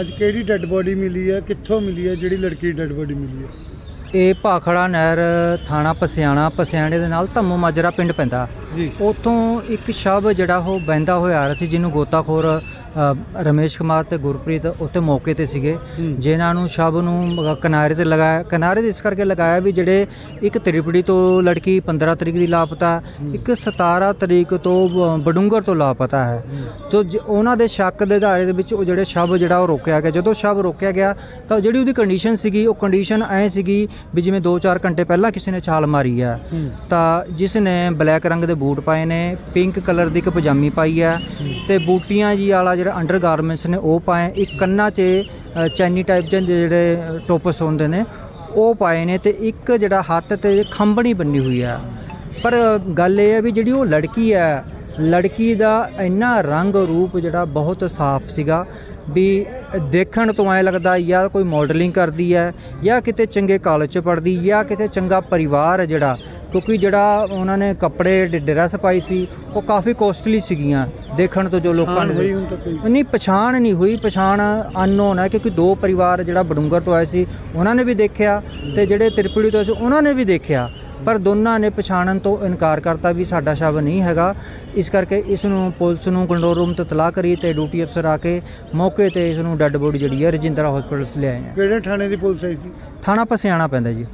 ਅੱਜ ਕਿਹੜੀ dead body ਮਿਲੀ ਹੈ? ਕਿੱਥੋਂ ਮਿਲੀ ਹੈ? ਜਿਹੜੀ ਲੜਕੀ ਦੀ ਡੈੱਡ ਬੋਡੀ ਮਿਲੀ ਹੈ? ਇਹ ਭਾਖੜਾ ਨਹਿਰ ਥਾਣਾ ਪਸਿਆਣਾ, ਪਸਿਆਣੇ ਦੇ ਨਾਲ ਧੰਮੂ ਮਾਜਰਾ ਪਿੰਡ ਪੈਂਦਾ। ਜੀ। ਉਥੋਂ ਇੱਕ ਸ਼ਵ ਜਿਹੜਾ ਉਹ ਬਹਿੰਦਾ ਹੋਇਆ ਆ ਰਿਹਾ ਸੀ ਜਿਹਨੂੰ ਗੋਤਾਖੋਰ ਰਮੇਸ਼ ਕੁਮਾਰ ਤੇ ਗੁਰਪ੍ਰੀਤ ਉੱਥੇ ਮੌਕੇ ਤੇ ਸੀਗੇ। ਜਿਨ੍ਹਾਂ ਨੂੰ ਸ਼ਵ ਨੂੰ ਕਿਨਾਰੇ ਤੇ ਲਗਾਇਆ ਕਿਨਾਰੇ ਤੇ ਇਸ ਕਰਕੇ ਲਗਾਇਆ ਵੀ ਜਿਹੜੇ ਇੱਕ ਤ੍ਰਿਪੜੀ ਤੋਂ ਲੜਕੀ 15 ਤਰੀਕ ਦੀ ਲਾਪਤਾ ਇੱਕ 17 ਤਰੀਕ ਤੋਂ ਬਡੂੰਗਰ ਤੋਂ ਲਾਪਤਾ ਹੈ। ਜ- ਉਹਨਾਂ ਦੇ ਸ਼ੱਕ ਦੇ ਆਧਾਰੇ ਦੇ ਵਿੱਚ ਉਹ ਜਿਹੜੇ ਸ਼ਵ ਜਿਹੜਾ ਉਹ ਰੋਕਿਆ ਗਿਆ। ਜਦੋਂ ਸ਼ਵ ਰੋਕਿਆ ਗਿਆ ਤਾਂ ਜਿਹੜੀ ਉਹਦੀ ਕੰਡੀਸ਼ਨ ਸੀਗੀ ਉਹ ਕੰਡੀਸ਼ਨ ਐ ਸੀਗੀ ਵੀ ਜਿਵੇਂ 2-4 ਘੰਟੇ ਪਹਿਲਾਂ ਕਿਸੇ ਨੇ ਛਾਲ ਮਾਰੀ ਆ। ਤਾਂ ਜਿਸ ਨੇ ਬਲੈਕ ਰੰਗ ਦੇ ਬੂਟ ਪਾਏ ਨੇ ਪਿੰਕ ਕਲਰ ਦੀ ਇੱਕ ਪਜਾਮੀ ਪਾਈ ਹੈ ਤੇ ਬੂਟੀਆਂ ਜੀ ਵਾਲਾ ਜਿਹੜਾ ਅੰਡਰਗਾਰਮੈਂਟਸ ਨੇ ਉਹ ਪਾਏ, ਇੱਕ ਕੰਨਾਂ 'ਚ ਚੈਨੀ ਟਾਈਪ ਦੇ ਜਿਹੜੇ ਟੋਪਸ ਹੁੰਦੇ ਨੇ, ਉਹ ਪਾਏ ਨੇ ਤੇ ਇੱਕ ਜਿਹੜਾ ਹੱਥ ਤੇ ਖੰਬਣੀ ਬੰਨੀ ਹੋਈ ਹੈ ਪਰ ਗੱਲ ਇਹ ਹੈ ਵੀ ਜਿਹੜੀ ਉਹ ਲੜਕੀ ਹੈ ਲੜਕੀ ਦਾ ਇੰਨਾ ਰੰਗ ਰੂਪ ਜਿਹੜਾ ਬਹੁਤ ਸਾਫ਼ ਸੀਗਾ ਵੀ ਦੇਖਣ ਤੋਂ ਐ ਲੱਗਦਾ ਜਾਂ ਕੋਈ ਮਾਡਲਿੰਗ ਕਰਦੀ ਹੈ ਜਾਂ ਕਿਤੇ ਚੰਗੇ ਕਾਲਜ 'ਚ ਪੜ੍ਹਦੀ, ਜਾਂ ਕਿਤੇ ਚੰਗਾ ਪਰਿਵਾਰ ਹੈ ਜਿਹੜਾ ਕਿਉਂਕਿ ਜਿਹੜਾ ਉਹਨਾਂ ਨੇ ਕੱਪੜੇ ਡਰੈਸ ਪਾਈ ਸੀ ਉਹ ਕਾਫੀ ਕੋਸਟਲੀ ਸੀਗੀਆਂ। ਦੇਖਣ ਤੋਂ ਜੋ ਲੋਕਾਂ ਨੇ ਹੋਈ ਹੁਣ ਤੱਕ ਕੋਈ? ਨਹੀਂ ਪਛਾਣ ਨਹੀਂ ਹੋਈ। ਪਛਾਣ ਅਨਨੋਨ ਹੈ ਕਿਉਂਕਿ ਦੋ ਪਰਿਵਾਰ ਜਿਹੜਾ ਬਡੂੰਗਰ ਤੋਂ ਆਏ ਸੀ ਉਹਨਾਂ ਨੇ ਵੀ ਦੇਖਿਆ ਤੇ ਜਿਹੜੇ ਤ੍ਰਿਪੜੀ ਤੋਂ ਆਏ ਸੀ ਉਹਨਾਂ ਨੇ ਵੀ ਦੇਖਿਆ। ਪਰ ਦੋਨਾਂ ਨੇ ਪਛਾਣਨ ਤੋਂ ਇਨਕਾਰ ਕਰਤਾ ਵੀ ਸਾਡਾ ਸ਼ਵ ਨਹੀਂ ਹੈਗਾ। ਇਸ ਕਰਕੇ ਇਸ ਨੂੰ ਪੁਲਿਸ ਨੂੰ ਕੰਟਰੋਲ ਰੂਮ ਤੇ ਤਲਾਹ ਕਰੀ ਤੇ ਡਿਊਟੀ ਅਫਸਰ ਆ ਕੇ ਮੌਕੇ ਤੇ ਇਸ ਨੂੰ ਡੈੱਡ ਬੋਡੀ ਜਿਹੜੀ ਹੈ ਰਜਿੰਦਰਾ ਹਸਪੀਟਲ ਲਿਆਏ ਆ। ਕਿਹੜੇ ਥਾਣੇ ਦੀ ਪੁਲਿਸ ਆਈ ਸੀ? ਥਾਣਾ ਪਸਿਆਣਾ ਪੈਂਦਾ ਜੀ।